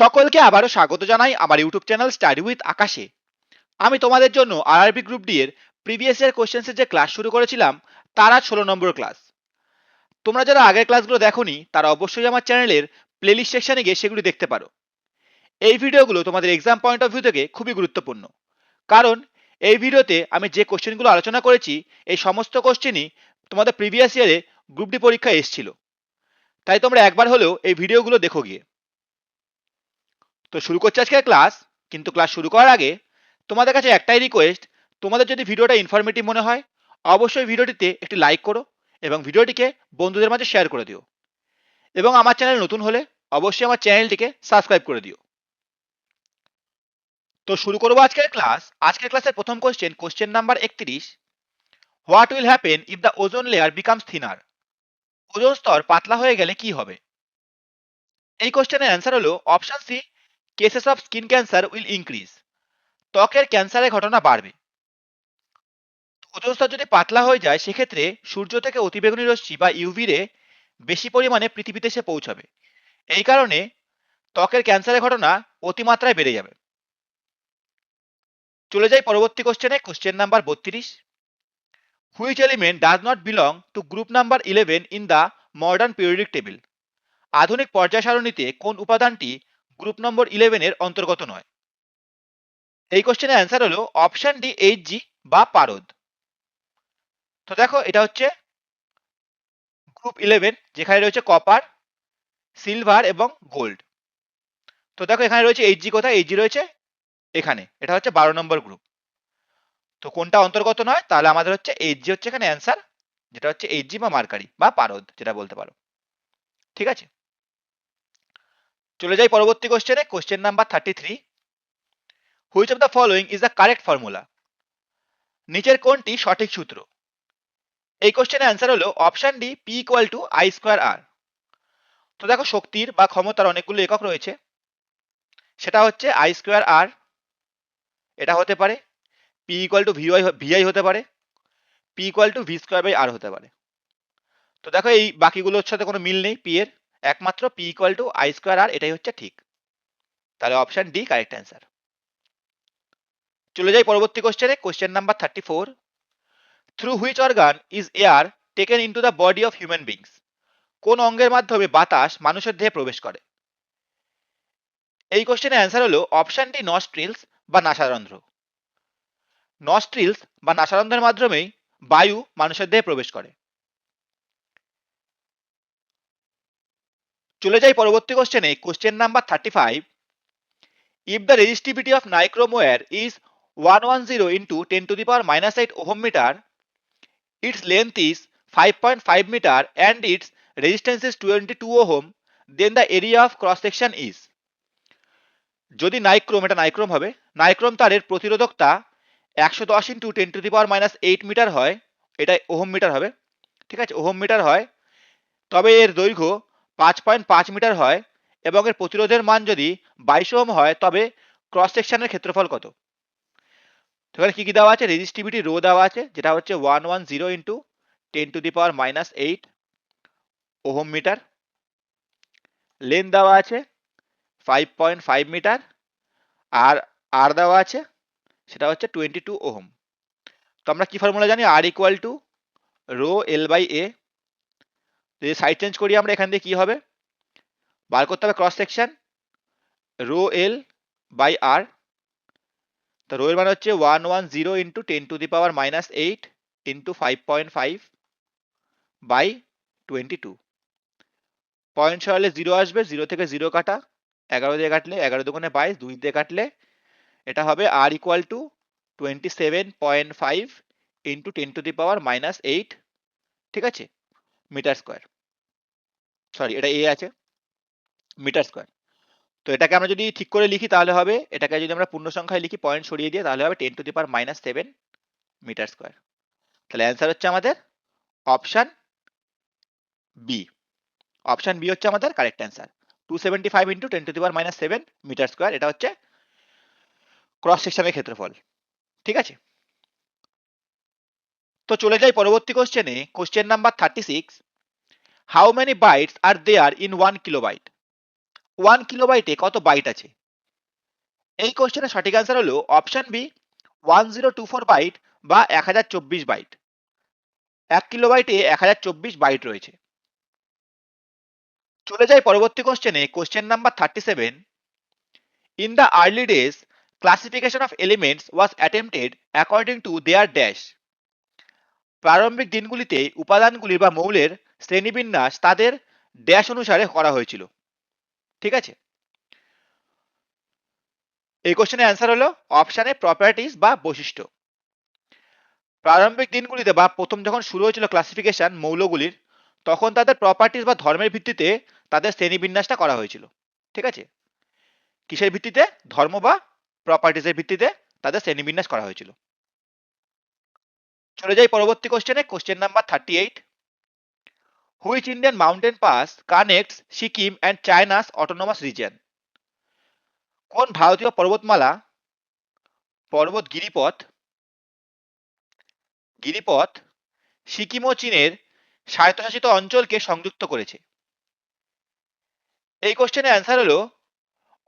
সকলকে আবারও স্বাগত জানাই আমার ইউটিউব চ্যানেল স্টাডি উইথ আকাশে। আমি তোমাদের জন্য আরআরবি গ্রুপ ডি এর প্রিভিয়াস ইয়ার কোশ্চেন্সের যে ক্লাস শুরু করেছিলাম, তার ষোলো নম্বর ক্লাস তোমরা যারা আগের ক্লাসগুলো দেখোনি, তারা অবশ্যই আমার চ্যানেলের প্লেলিস্ট সেকশনে গিয়ে সেগুলি দেখতে পারো। এই ভিডিওগুলো তোমাদের এক্সাম পয়েন্ট অফ ভিউ থেকে খুবই গুরুত্বপূর্ণ। কারণ এই ভিডিওতে আমি যে কোশ্চেনগুলো আলোচনা করেছি, এই সমস্ত কোশ্চেনই তোমাদের প্রিভিয়াস ইয়ারে গ্রুপ ডি পরীক্ষায় এসেছিল। তাই তোমরা একবার হলেও এই ভিডিওগুলো দেখো গিয়ে। তো শুরু করছি আজকের ক্লাস কিন্তু ক্লাস শুরু করার আগে তোমাদের কাছে একটাই রিকোয়েস্ট তোমাদের যদি ভিডিওটা ইনফরমেটিভ মনে হয়, অবশ্যই ভিডিওটিতে একটি লাইক করো এবং ভিডিওটিকে বন্ধুদের মাঝে শেয়ার করে দিও। এবং আমার চ্যানেল নতুন হলে অবশ্যই আমার চ্যানেলটিকে সাবস্ক্রাইব করে দিও। তো শুরু করব আজকের ক্লাস আজকের ক্লাসের প্রথম কোশ্চেন কোশ্চেন নাম্বার একত্রিশ। What will happen if the ozone layer becomes thinner ওজন স্তর পাতলা হয়ে গেলে কি হবে? এই কোশ্চেনের অ্যান্সার হলো option C cases of skin cancer will increase ত্বকের ক্যান্সারের ঘটনা বাড়বে। ওজোন স্তর যদি পাতলা হয়ে যায়, সেক্ষেত্রে সূর্য থেকে অতিবেগুনি রশ্মি বা ইউভি রে বেশি পরিমাণে পৃথিবীতে এসে পৌঁছাবে। এই কারণে ত্বকের ক্যান্সারের ঘটনা অতিমাত্রায় বেড়ে যাবে। চলে যাই পরবর্তী কোশ্চেনে কোশ্চেন নাম্বার বত্রিশ। Which element does not belong to group number eleven in the modern periodic table আধুনিক পর্যায় সারণীতে কোন উপাদানটি গ্রুপ নম্বর ইলেভেনের অন্তর্গত নয়। এই কোশ্চেনের অ্যান্সার হলো অপশন ডি এইচ জি বা পারদ। তো দেখো, এটা হচ্ছে গ্রুপ ইলেভেন যেখানে রয়েছে কপার সিলভার এবং গোল্ড তো দেখো, এখানে রয়েছে এইচ জি কোথায়? এইচ জি রয়েছে এখানে। এটা হচ্ছে বারো নম্বর গ্রুপ তো কোনটা অন্তর্গত নয়? তাহলে আমাদের হচ্ছে এইচ জি হচ্ছে এখানে অ্যান্সার যেটা হচ্ছে এইচ জি বা মার্কারি বা পারদ, যেটা বলতে পারো। ঠিক আছে? চলে যাই পরবর্তী কোশ্চেনে question number thirty three which of the following is the correct formula নিচের কোনটি সঠিক সূত্র? এই কোশ্চেনের অ্যান্সার হলো option D P equal to I square R তো দেখো শক্তির বা ক্ষমতার অনেকগুলো একক রয়েছে। সেটা হচ্ছে আই স্কোয়ার আর এটা হতে পারে P equal to VI VI হতে পারে। P equal to V square by R হতে পারে। তো দেখো এই বাকিগুলোর সাথে কোনো মিল নেই পি এর। একমাত্র P equal to I square R এটাই হচ্ছে ঠিক। তাহলে অপশন ডি কারেক্ট অ্যান্সার চলে যাই পরবর্তী কোশ্চেনে question number thirty four through which organ is air taken into the body of human beings কোন অঙ্গের মাধ্যমে বাতাস মানুষের দেহে প্রবেশ করে? এই কোশ্চেনের অ্যান্সার হলো অপশন ডি নস্ট্রিলস বা নাসারন্ধ্র। নস্ট্রিলস বা নাসারন্ধ্রের মাধ্যমেই বায়ু মানুষের দেহে প্রবেশ করে। চলে যাই পরবর্তী কোশ্চেনে question number thirty five if the resistivity of nichrome wire is one one zero into ten to the power minus eight ohm metre its length is five point five metre and its resistance is twenty two ohm then the area of cross section is যদি nichrome এটা nichrome হবে। Nichrome তারের প্রতিরোধকতা একশো দশ into ten to the power minus eight meter হয়। এটা ohm metre হবে। ঠিক আছে? ওহম মিটার হয়। তবে এর দৈর্ঘ্য পাঁচ পয়েন্ট পাঁচ মিটার হয় এবং এর প্রতিরোধের মান যদি বাইশ ওহম হয়, তবে ক্রস সেকশনের ক্ষেত্রফল কত? এখানে কী কী দেওয়া আছে? রেজিস্টিভিটি রো দেওয়া আছে, যেটা হচ্ছে one one zero into ten to the power minus eight ohm meter. Length দেওয়া আছে ফাইভ পয়েন্ট ফাইভ মিটার, আর আর দেওয়া আছে সেটা হচ্ছে টোয়েন্টি টু ওহম। তো আমরা কি ফর্মুলা জানি? R equal to rho L by A যদি সাইড চেঞ্জ করি আমরা, এখান দিয়ে কি হবে? বার করতে হবে cross section rho L by R তো রো এর মানে হচ্ছে one one zero into ten to the power minus eight into five point five by twenty two point সরালে zero আসবে জিরো থেকে জিরো কাটা, এগারো দিয়ে কাটলে এগারো দোকানে বাইশ, দুই দিয়ে কাটলে এটা হবে R equal to twenty seven point five into ten to the power minus eight ঠিক আছে? মিটার স্কোয়ার সরি এটা এ আছে, মিটার স্কোয়ার। তো এটাকে আমরা যদি ঠিক করে লিখি তাহলে হবে, এটাকে যদি আমরা পূর্ণ সংখ্যায় লিখি, পয়েন্ট সরিয়ে দিয়ে, তাহলে হবে ten to the power minus seven meter square. তাহলে অ্যান্সার হচ্ছে আমাদের অপশান বি অপশান বি হচ্ছে আমাদের correct answer. Two seventy five into ten to the power minus seven meter square, এটা হচ্ছে ক্রস সেকশনের ক্ষেত্রফল। ঠিক আছে? তো চলে যাই পরবর্তী কোশ্চেনে question number thirty six how many bytes are there in one kilobyte one কিলোবাইটে কত বাইট আছে? এই কোশ্চেনের সঠিক অ্যান্সার হলো option B one zero two four byte বা এক হাজার চব্বিশ বাইট এক কিলোবাইটে এক হাজার চব্বিশ বাইট রয়েছে। চলে যাই পরবর্তী কোশ্চেনে question number thirty seven in the early days classification of elements was attempted according to their dash প্রারম্ভিক দিনগুলিতে উপাদানগুলি বা মৌলের শ্রেণীবিন্যাস তাদের ড্যাশ অনুসারে করা হয়েছিল। ঠিক আছে? এই কোশ্চেনের অ্যান্সার হলো অপশানে প্রপার্টিস বা বৈশিষ্ট্য। প্রারম্ভিক দিনগুলিতে বা প্রথম যখন শুরু হয়েছিল ক্লাসিফিকেশন মৌলগুলির, তখন তাদের প্রপার্টিস বা ধর্মের ভিত্তিতে তাদের শ্রেণীবিন্যাসটা করা হয়েছিল। ঠিক আছে? কিসের ভিত্তিতে? ধর্ম বা প্রপার্টিসের ভিত্তিতে তাদের শ্রেণীবিন্যাস করা হয়েছিল। চলে যাই পরবর্তী কোশ্চেনে question number thirty eight which Indian mountain pass connects Sikkim and China's autonomous region কোন ভারতীয় পর্বতমালা, পর্বত গিরিপথ গিরিপথ সিকিম ও চীনের স্বায়ত্তশাসিত অঞ্চলকে সংযুক্ত করেছে? এই কোশ্চেনের অ্যান্সার হলো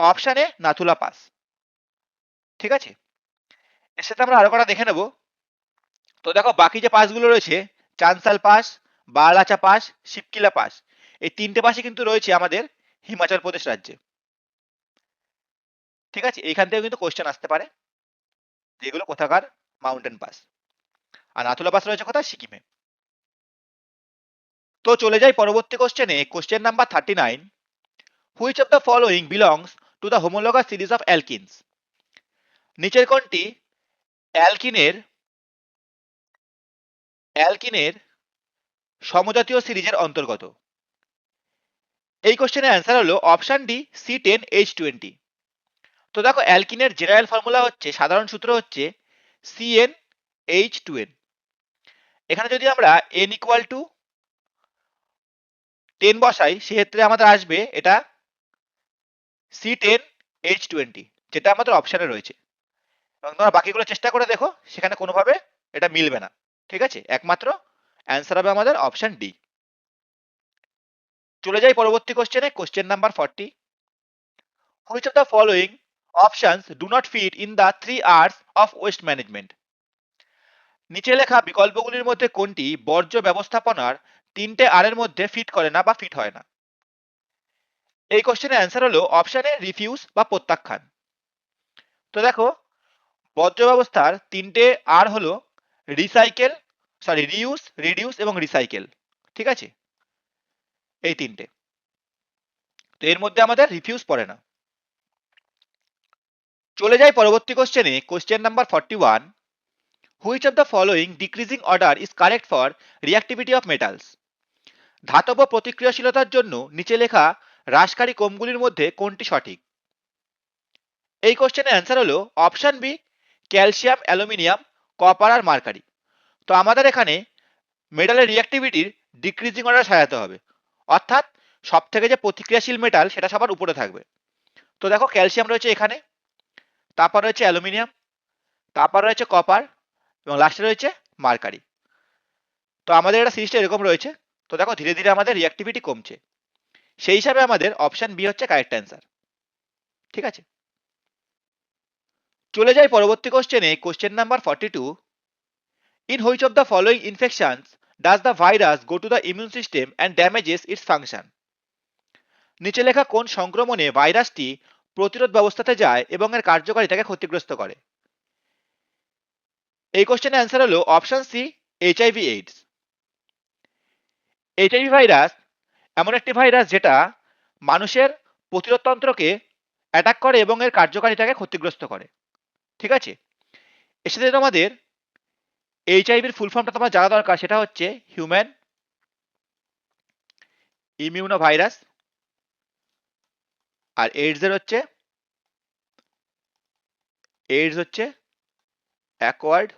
অপশানে নাথুলা পাস ঠিক আছে? এর সাথে আমরা আরও কটা দেখে নেব। তো দেখো বাকি যে পাসগুলো রয়েছে, Chansal pass Balacha pass Shipkila pass এই তিনটে পাসই কিন্তু রয়েছে আমাদের হিমাচল প্রদেশ রাজ্যে। ঠিক আছে? এইখান থেকে কিন্তু কোশ্চেন আসতে পারে। যেগুলো কোথাকার মাউন্টেন পাস আর নাথুলা পাস রয়েছে কোথায়? সিকিমে। তো চলে যাই পরবর্তী কোশ্চেনে question number thirty nine which of the following belongs to the homologous series of alkenes নিচের কোনটি অ্যালকিনের অ্যালকিনের সমজাতীয় সিরিজের অন্তর্গত। এই কোশ্চেনের অ্যান্সার হলো option D C ten H twenty তো দেখো, অ্যালকিনের জেনারেল ফর্মুলা হচ্ছে, সাধারণ সূত্র হচ্ছে C N H two N এখানে যদি আমরা এন ইকুয়াল টু টেন বসাই, সেক্ষেত্রে আমাদের আসবে এটা সি টেন এইচ টোয়েন্টি যেটা আমাদের অপশানে রয়েছে। এবং তোমরা বাকিগুলো চেষ্টা করে দেখো, সেখানে কোনোভাবে এটা মিলবে না। ঠিক আছে? একমাত্র অ্যান্সার হবে আমাদের অপশান ডি চলে যাই পরবর্তী কোশ্চেনে question number forty which of the following options do not fit in the three R's of waste management নিচে লেখা বিকল্পগুলির মধ্যে কোনটি বর্জ্য ব্যবস্থাপনার তিনটে আর এর মধ্যে ফিট করে না বা ফিট হয় না? এই কোশ্চেনের অ্যান্সার হলো অপশানে রিফিউজ বা প্রত্যাখ্যান। তো দেখো, বর্জ্য ব্যবস্থার তিনটে আর হলো রিসাইকেল সরি রিউজ রিডিউস এবং রিসাইকেল ঠিক আছে? এই তিনটে। তো এর মধ্যে আমাদের রিফিউজ পড়ে না। চলে যাই পরবর্তী কোশ্চেনে question number forty one which of the following decreasing order is correct for reactivity of metals ধাতব প্রতিক্রিয়াশীলতার জন্য নিচে লেখা হ্রাসকারী কোমগুলির মধ্যে কোনটি সঠিক? এই কোশ্চেনের অ্যান্সার হলো option B calcium aluminium copper আর মার্কারি তো আমাদের এখানে মেটালের রিয়াক্টিভিটির ডিক্রিজিং অর্ডার সাজাতে হবে। অর্থাৎ সব থেকে যে প্রতিক্রিয়াশীল মেটাল সেটা সবার উপরে থাকবে। তো দেখো ক্যালসিয়াম রয়েছে এখানে, তারপর রয়েছে অ্যালুমিনিয়াম তারপর রয়েছে কপার এবং লাস্টে রয়েছে মার্কারি তো আমাদের এটা সিরিজটা এরকম রয়েছে। তো দেখো ধীরে ধীরে আমাদের রিয়াক্টিভিটি কমছে। সেই হিসাবে আমাদের অপশান বি হচ্ছে কারেক্ট অ্যান্সার ঠিক আছে? চলে যাই পরবর্তী কোশ্চেনে question number forty two in which of the following infections does the virus go to the immune system and damages its function নিচে লেখা কোন সংক্রমণে ভাইরাসটি প্রতিরোধ ব্যবস্থাতে যায় এবং এর কার্যকারিতাকে ক্ষতিগ্রস্ত করে? এই কোশ্চেনের অ্যান্সার হলো option C HIV AIDS HIV virus এমন একটি ভাইরাস যেটা মানুষের প্রতিরোধতন্ত্রকে অ্যাটাক করে এবং এর কার্যকারিতাকে ক্ষতিগ্রস্ত করে। ঠিক আছে? এর সাথে তোমাদের এইচআইভির ফুল ফর্মটা তোমার জানা দরকার, সেটা হচ্ছে হিউম্যান ইমিউনো ভাইরাস আর এইডসের হচ্ছে এইডস হচ্ছে অ্যাকোয়ার্ড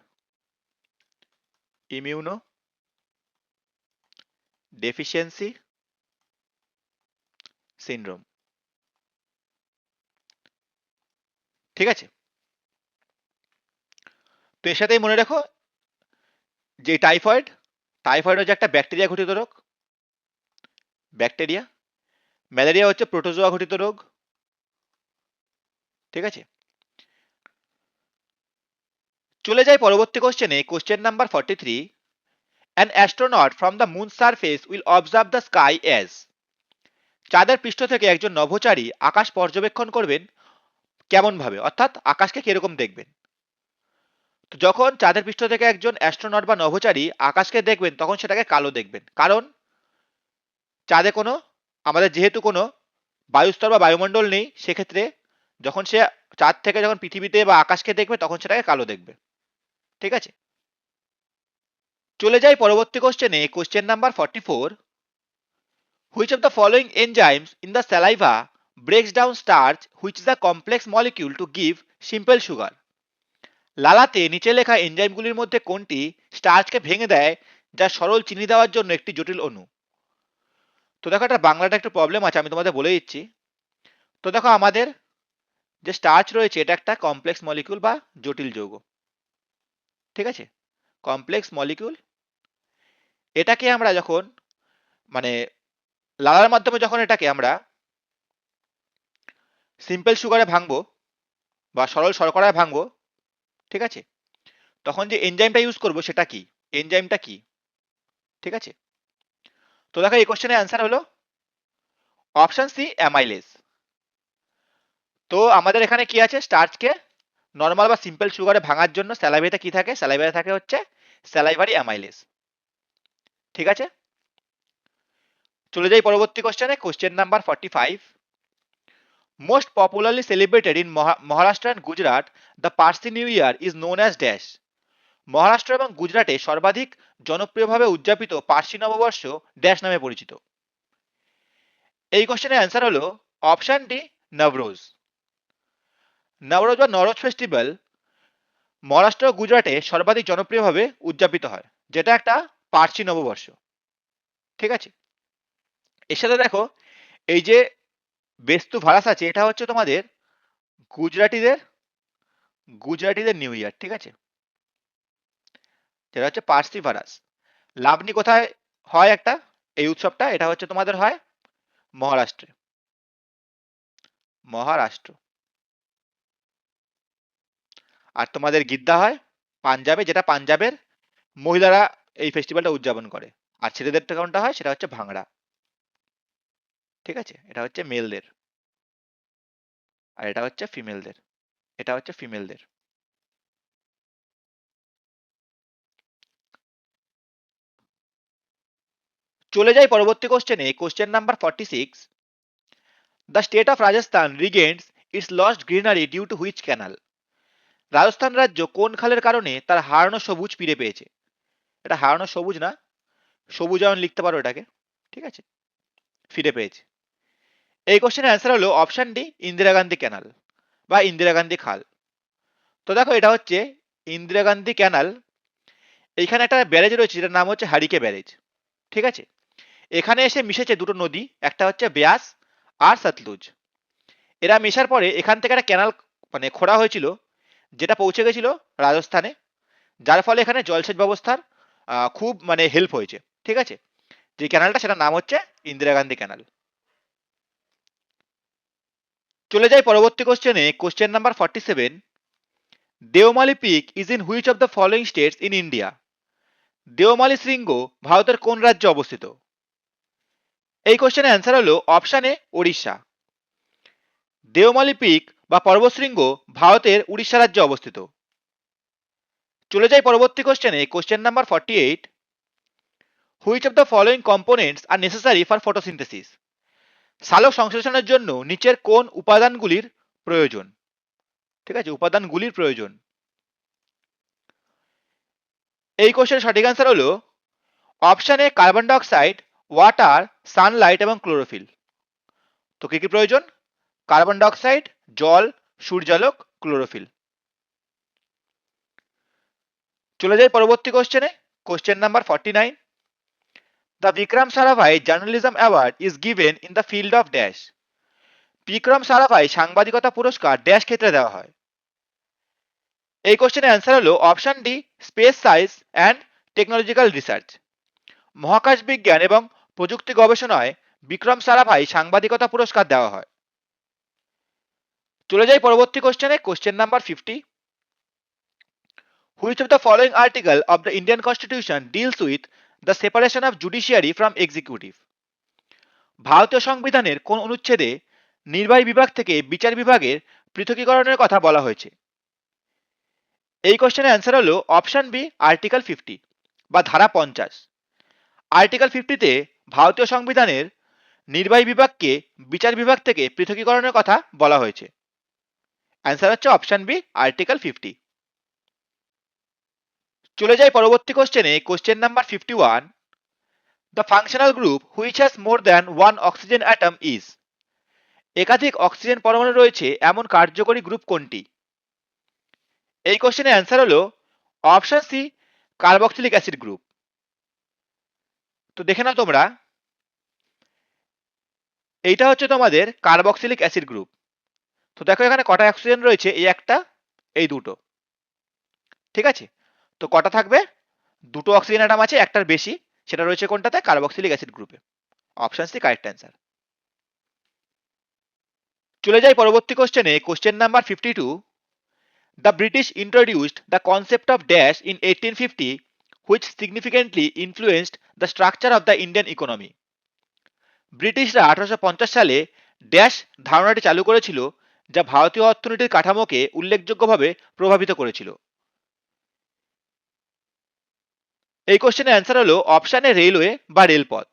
ইমিউনো ডেফিসিয়েন্সি সিনড্রোম ঠিক আছে? তো এর সাথেই মনে রাখো যে টাইফয়েড টাইফয়েড হচ্ছে একটা ব্যাকটেরিয়া ঘটিত রোগ। ব্যাকটেরিয়া ম্যালেরিয়া হচ্ছে প্রোটোজোয়া ঘটিত রোগ। ঠিক আছে? চলে যাই পরবর্তী কোশ্চেনে question number forty three an astronaut from the moon surface will observe the sky as চাঁদের পৃষ্ঠ থেকে একজন নভোচারী আকাশ পর্যবেক্ষণ করবেন কেমন ভাবে অর্থাৎ আকাশকে কীরকম দেখবেন? যখন চাঁদের পৃষ্ঠ থেকে একজন অ্যাস্ট্রোনট বা নভোচারী আকাশকে দেখবেন, তখন সেটাকে কালো দেখবেন। কারণ চাঁদে কোনো, আমাদের যেহেতু কোনো বায়ুস্তর বা বায়ুমণ্ডল নেই, সেক্ষেত্রে যখন সে চাঁদ থেকে যখন পৃথিবীতে বা আকাশকে দেখবে, তখন সেটাকে কালো দেখবে। ঠিক আছে? চলে যাই পরবর্তী কোশ্চেনে question number forty four which of the following enzymes in the saliva breaks down starch which is the complex molecule to give simple sugar লালাতে নিচে লেখা এনজাইমগুলির মধ্যে কোনটি স্টার্চকে ভেঙে দেয় যা সরল চিনি দেওয়ার জন্য একটি জটিল অণু? তো দেখো এটা বাংলাটা একটু প্রবলেম আছে, আমি তোমাদের বলে দিচ্ছি। তো দেখো, আমাদের যে স্টার্চ রয়েছে, এটা একটা কমপ্লেক্স মলিকিউল বা জটিল যৌগ। ঠিক আছে? কমপ্লেক্স মলিকিউল এটাকে আমরা যখন মানে লালার মাধ্যমে যখন এটাকে আমরা সিম্পল সুগারে ভাঙবো বা সরল শর্করায় ভাঙবো ঠিক আছে? তখন যে এনজাইমটা ইউজ করব সেটা কি? এনজাইমটা কি? ঠিক আছে? তো দেখো এই কোশ্চেনের অ্যান্সার হলো অপশন সি অ্যামাইলেস তো আমাদের এখানে কি আছে? স্টার্চকে নর্মাল বা সিম্পল সুগারে ভাঙার জন্য স্যালাইভাতে কি থাকে? স্যালাইভাতে থাকে হচ্ছে স্যালাইভারি অ্যামাইলেস ঠিক আছে? চলে যাই পরবর্তী কোশ্চেনে question number forty five most popularly celebrated in Maharashtra and Gujarat the Parsi new year is known as dash Maharashtra এবং গুজরাটে সর্বাধিক জনপ্রিয়ভাবে উদযাপিত পার্সি নববর্ষ ড্যাশ নামে পরিচিত। এই কোশ্চেনের অ্যান্সার হলো অপশান ডি নবরোজ নবরোজ বা নরোজ ফেস্টিভ্যাল মহারাষ্ট্র ও গুজরাটে সর্বাধিক জনপ্রিয়ভাবে উদযাপিত হয়, যেটা একটা পার্সি নববর্ষ। ঠিক আছে? এর সাথে দেখো, এই যে বেস্তু ভারাস আছে। এটা হচ্ছে তোমাদের গুজরাটিদের গুজরাটিদের নিউ ইয়ার ঠিক আছে? যেটা হচ্ছে পার্সি ভারাস। লাভনি কোথায় হয় একটা? এই উৎসবটা, এটা হচ্ছে তোমাদের হয় মহারাষ্ট্রে। মহারাষ্ট্র। আর তোমাদের গিদ্দা হয় পাঞ্জাবে, যেটা পাঞ্জাবের মহিলারা এই ফেস্টিভ্যালটা উদযাপন করে। আর ছেলেদের কোনটা হয়, সেটা হচ্ছে ভাংড়া ঠিক আছে? এটা হচ্ছে মেলদের আর এটা হচ্ছে ফিমেলদের এটা হচ্ছে ফিমেলদের চলে যাই পরবর্তী কোশ্চেনে question number forty six the state of Rajasthan regains its lost greenery due to which canal Rajasthan রাজ্য কোন খালের কারণে তার হারানো সবুজ ফিরে পেয়েছে? এটা হারানো সবুজ না? সবুজায়ন লিখতে পারো এটাকে। ঠিক আছে? ফিরে পেয়েছে। এই কোশ্চেনের অ্যান্সার হলো option D Indira Gandhi canal বা ইন্দিরা গান্ধী খাল। তো দেখো, এটা হচ্ছে ইন্দিরা গান্ধী ক্যানাল এইখানে একটা ব্যারেজ রয়েছে, যেটার নাম হচ্ছে হারিকে ব্যারেজ। ঠিক আছে? এখানে এসে মিশেছে দুটো নদী, একটা হচ্ছে ব্যাস আর সতলুজ এরা মেশার পরে এখান থেকে একটা ক্যানাল মানে খোঁড়া হয়েছিল, যেটা পৌঁছে গেছিল রাজস্থানে। যার ফলে এখানে জলসেচ ব্যবস্থার খুব মানে হেল্প হয়েছে। ঠিক আছে? যে ক্যানালটা সেটার নাম হচ্ছে ইন্দিরা গান্ধী ক্যানাল চলে যাই পরবর্তী কোশ্চেনে question number forty seven Deomali peak is in which of the following states in India Deomali শৃঙ্গ ভারতের কোন রাজ্যে অবস্থিত? এই কোশ্চেনের অ্যান্সার হলো অপশানে ওড়িশা। দেওমালি পিক বা পর্বতশৃঙ্গ ভারতের উড়িষ্যা রাজ্যে অবস্থিত। চলে যাই পরবর্তী কোশ্চেনে question number forty eight which of the following components are necessary for photosynthesis সালোক সংশ্লেষণের জন্য নিচের কোন উপাদানগুলির প্রয়োজন। ঠিক আছে? উপাদানগুলির প্রয়োজন। এই কোশ্চেনের সঠিক অ্যান্সার হলো অপশানে কার্বন ডাইঅক্সাইড ওয়াটার সানলাইট এবং ক্লোরোফিল তো কি কি প্রয়োজন? কার্বন ডাইঅক্সাইড জল, সূর্যালোক ক্লোরোফিল চলে যাই পরবর্তী কোশ্চেনে question number forty nine the Vikram Sarabhai journalism award is given in the field of dash Vikram Sarabhai সাংবাদিকতা পুরস্কার ড্যাশ ক্ষেত্রে দেওয়া হয় এই কোশ্চেনের অ্যান্সার হলো option D space science and technological research মহাকাশ বিজ্ঞান এবং প্রযুক্তি গবেষণায় বিক্রম সারাভাই সাংবাদিকতা পুরস্কার দেওয়া হয় চলে যাই পরবর্তী কোশ্চেনে question number fifty which of the following article of the Indian constitution deals with the separation of judiciary from executive ভারতীয় সংবিধানের কোন অনুচ্ছেদে নির্বাহী বিভাগ থেকে বিচার বিভাগের পৃথকীকরণের কথা বলা হয়েছে? এই কোশ্চেনের অ্যান্সার হলো অপশান বি আর্টিকেল ফিফটি বা ধারা পঞ্চাশ। আর্টিকেল ফিফটিতে ভারতীয় সংবিধানের নির্বাহী বিভাগকে বিচার বিভাগ থেকে পৃথকীকরণের কথা বলা হয়েছে। অ্যান্সার হচ্ছে অপশান বি আর্টিকেল ফিফটি চলে যাই পরবর্তী কোশ্চেনে question number fifty one the functional group which has more than one oxygen atom is একাধিক অক্সিজেন পরমাণু রয়েছে, এমন কার্যকরী গ্রুপ কোনটি? এই কোশ্চেনের অ্যান্সার হলো option C carboxylic acid group তো দেখে নাও তোমরা। এইটা হচ্ছে তোমাদের কার্বক্সিলিক অ্যাসিড গ্রুপ তো দেখো এখানে কটা অক্সিজেন রয়েছে, এই একটা, এই দুটো। ঠিক আছে? তো কটা থাকবে? দুটো অক্সিজেন অ্যাটম আছে, একটার বেশি। সেটা রয়েছে কোনটাতে? কার্বক্সিলিক অ্যাসিড গ্রুপে অপশন সি কারেক্ট অ্যান্সার চলে যাই পরবর্তী কোশ্চেনে question number fifty two the British introduced the concept of dash in eighteen fifty which significantly influenced the structure of the Indian economy ব্রিটিশরা আঠারোশো পঞ্চাশ সালে ড্যাশ ধারণাটি চালু করেছিল, যা ভারতীয় অর্থনীতির কাঠামোকে উল্লেখযোগ্যভাবে প্রভাবিত করেছিল। এই কোশ্চেনের অ্যান্সার হলো অপশানে রেলওয়ে বা রেলপথ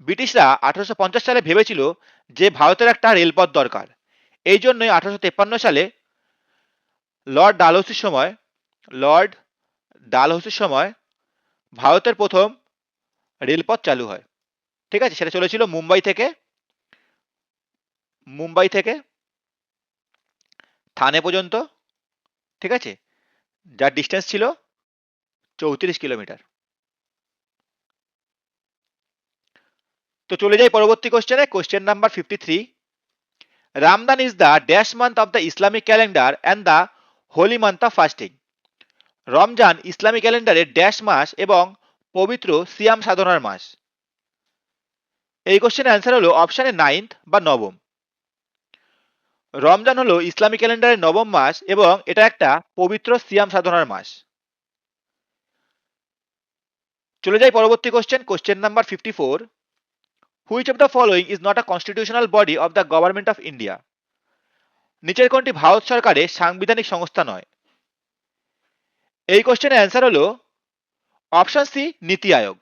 ব্রিটিশরা আঠারোশো পঞ্চাশ সালে ভেবেছিল যে ভারতের একটা রেলপথ দরকার। এই জন্যই আঠারোশো সালে লর্ড ডালহৌসির সময়, লর্ড ডালহৌসির সময় ভারতের প্রথম রেলপথ চালু হয়। ঠিক আছে? সেটা চলেছিল মুম্বাই থেকে মুম্বাই থেকে থানে পর্যন্ত। ঠিক আছে? যার ডিস্টেন্স ছিল চৌত্রিশ কিলোমিটার। তো চলে যাই পরবর্তী কোশ্চেনে question number fifty three Ramadan is the dash month of the Islamic calendar and the holy month of fasting Ramzan Islamic ক্যালেন্ডারের ড্যাশ মাস এবং পবিত্র সিয়াম সাধনার মাস। এই কোশ্চেনের অ্যান্সার হলো অপশানে নাইন্থ বা নবম। রমজান হলো ইসলামিক ক্যালেন্ডারের নবম মাস এবং এটা একটা পবিত্র সিয়াম সাধনার মাস। চলে যাই পরবর্তী question question number fifty four which of the following is not a constitutional body of the government of India নিচের কোনটি ভারত সরকারের সাংবিধানিক সংস্থা নয়? এই কোশ্চেনের অ্যান্সার হলো অপশন সি নীতি আয়োগ।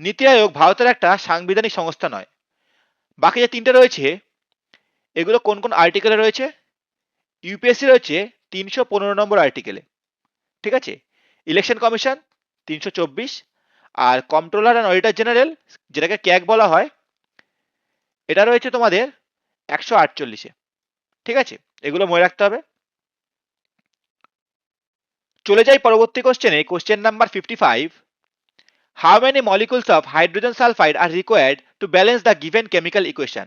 নীতি আয়োগ ভারতের একটা সাংবিধানিক সংস্থা নয়। বাকি যে তিনটে রয়েছে, এগুলো কোন কোন আর্টিকেলে রয়েছে? ইউপিএসসি রয়েছে তিনশো পনেরো নম্বর আর্টিকেলে ঠিক আছে? ইলেকশন কমিশন তিনশো চব্বিশ। আর কন্ট্রোলার অ্যান্ড অডিটর জেনারেল যেটাকে ক্যাক বলা হয়, এটা রয়েছে তোমাদের একশো আটচল্লিশে। ঠিক আছে? এগুলো মনে রাখতে হবে। চলে যাই পরবর্তী কোশ্চেনে question number fifty five how many molecules of hydrogen sulphide are required to balance the given chemical equation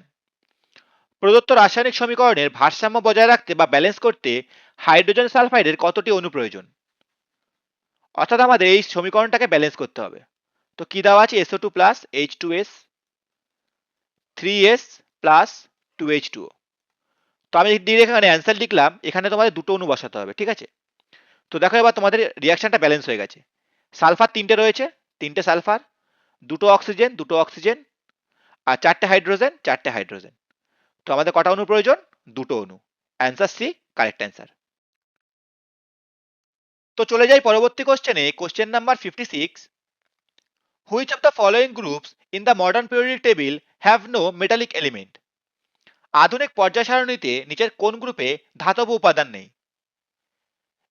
প্রদত্ত রাসায়নিক সমীকরণের ভারসাম্য বজায় রাখতে বা ব্যালেন্স করতে হাইড্রোজেন সালফাইডের কতটি অনু প্রয়োজন অর্থাৎ আমাদের এই সমীকরণটাকে ব্যালেন্স করতে হবে। তো কি দেওয়া আছে? SO two plus H two S three S plus two H two তো আমি এখানে অ্যান্সার লিখলাম, এখানে তোমাদের দুটো অনু বসাতে হবে, ঠিক আছে? তো দেখো এবার তোমাদের রিয়াকশনটা ব্যালেন্স হয়ে গেছে। সালফার তিনটে রয়েছে, তিনটে সালফার দুটো অক্সিজেন দুটো অক্সিজেন আর চারটে হাইড্রোজেন চারটে হাইড্রোজেন তো আমাদের কটা অণু প্রয়োজন? দুটো অণু। অ্যান্সার সি কারেক্ট অ্যান্সার তো চলে যাই পরবর্তী কোশ্চেনে question number fifty six which of the following groups in the modern periodic table have no metallic element আধুনিক পর্যায় সারণীতে নিচের কোন গ্রুপে ধাতব উপাদান নেই?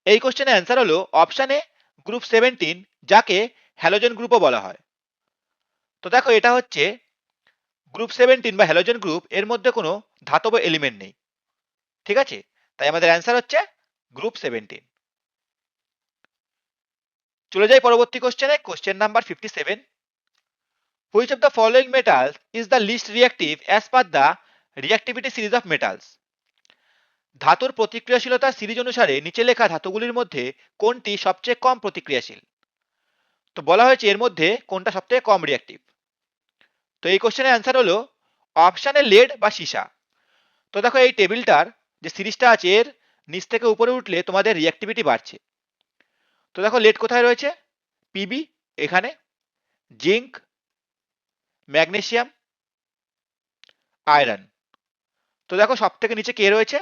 এই কোশ্চেনের অ্যান্সার হলো অপশানে গ্রুপ সেভেন্টিন যাকে হ্যালোজেন গ্রুপও বলা হয়। তো দেখো এটা হচ্ছে গ্রুপ সেভেন্টিন বা হ্যালোজেন গ্রুপ এর মধ্যে কোনো ধাতব এলিমেন্ট নেই। ঠিক আছে? তাই আমাদের অ্যান্সার হচ্ছে গ্রুপ সেভেন্টিন চলে যাই পরবর্তী কোশ্চেনে question number fifty seven which of the following metals is the least reactive as per the reactivity series of metals ধাতুর প্রতিক্রিয়াশীলতা সিরিজ অনুসারে নিচে লেখা ধাতুগুলির মধ্যে কোনটি সবচেয়ে কম প্রতিক্রিয়াশীল? তো বলা হয়েছে এর মধ্যে কোনটা সবথেকে কম রিয়াক্টিভ তো এই কোশ্চেনের অ্যান্সার হলো অপশানে লেড বা সীসা। তো দেখো এই টেবিলটার যে সিরিজটা আছে, এর নিচ থেকে উপরে উঠলে তোমাদের রিঅ্যাক্টিভিটি বাড়ছে। তো দেখো লেড কোথায় রয়েছে? পিবি এখানে। জিঙ্ক ম্যাগনেসিয়াম আয়রন তো দেখো সব থেকে নিচে কে রয়েছে?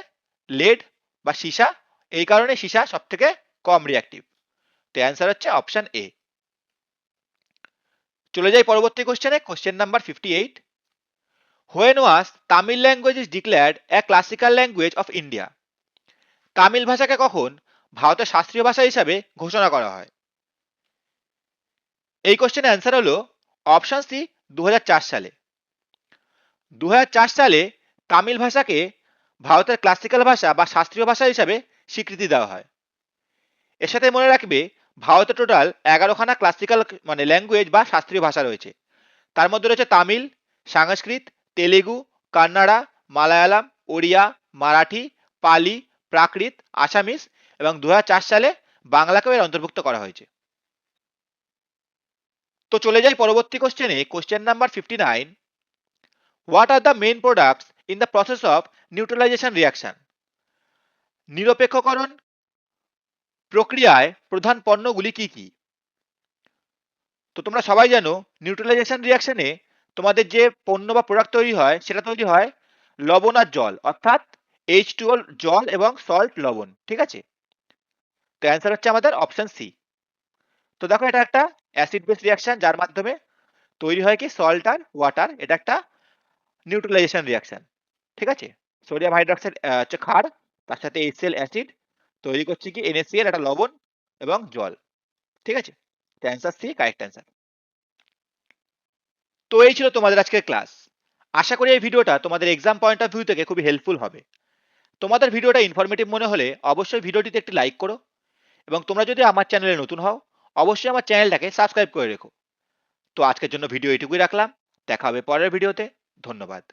লেড বা সীসা। এই কারণে সীসা সব থেকে কম রিঅ্যাক্টিভ তো অ্যান্সার হচ্ছে অপশন এ চলে যাই পরবর্তী কোশ্চেনে question number fifty eight when was Tamil language is declared a classical language of India Tamil ভাষাকে কখন ভারতের শাস্ত্রীয় ভাষা হিসাবে ঘোষণা করা হয়। এই কোশ্চেনের অ্যান্সার হলো অপশন সি দু হাজার চার সালে। দু হাজার চার সালে তামিল ভাষাকে ভারতের ক্লাসিক্যাল ভাষা বা শাস্ত্রীয় ভাষা হিসাবে স্বীকৃতি দেওয়া হয়। এর সাথে মনে রাখবে, ভারতে টোটাল এগারোখানা ক্লাসিক্যাল মানে ল্যাঙ্গুয়েজ বা শাস্ত্রীয় ভাষা রয়েছে। তার মধ্যে রয়েছে তামিল, সংস্কৃত, তেলেগু, কান্নাড়া, মালায়ালাম, ওড়িয়া, মারাঠি, পালি, প্রাকৃত আসামিস এবং দু হাজার চার সালে বাংলাকেও এর অন্তর্ভুক্ত করা হয়েছে। তো চলে যাই পরবর্তী কোশ্চেনে question number fifty nine what are the main products in the process of neutralization reaction নিরপেক্ষকরণ, প্রক্রিয়ায় প্রধান পণ্যগুলি কি কি? তো তোমরা সবাই জানো নিউট্রালাইজেশন রিয়াকশনে তোমাদের যে পণ্য বা প্রোডাক্ট তৈরি হয়, সেটা তৈরি হয় লবণ আর জল, অর্থাৎ এইচ টু জল এবং সল্ট লবণ, ঠিক আছে? তো অ্যান্সার হচ্ছে আমাদের অপশন সি তো দেখো এটা একটা অ্যাসিড বেস রিয়াকশন যার মাধ্যমে তৈরি হয় কি সল্ট আর ওয়াটার এটা একটা নিউট্রালাইজেশন রিয়াকশন ঠিক আছে? সোডিয়াম হাইড্রক্সাইড হচ্ছে ক্ষার, তার সাথে এইচসিএল অ্যাসিড তৈরি করছে কি এনএসিএল একটা লবণ এবং জল, ঠিক আছে? অ্যান্সার সি কারেক্ট অ্যান্সার তো এই ছিল তোমাদের আজকের ক্লাস আশা করি এই ভিডিওটা তোমাদের এক্সাম পয়েন্ট অফ ভিউ থেকে খুবই হেল্পফুল হবে। তোমাদের ভিডিওটা ইনফরমেটিভ মনে হলে অবশ্যই ভিডিওটিতে একটি লাইক করো এবং তোমরা যদি আমার চ্যানেলে নতুন হও, অবশ্যই আমার চ্যানেলটাকে সাবস্ক্রাইব করে রেখো। তো আজকের জন্য ভিডিও এটুকুই রাখলাম। দেখা হবে পরের ভিডিওতে। ধন্যবাদ।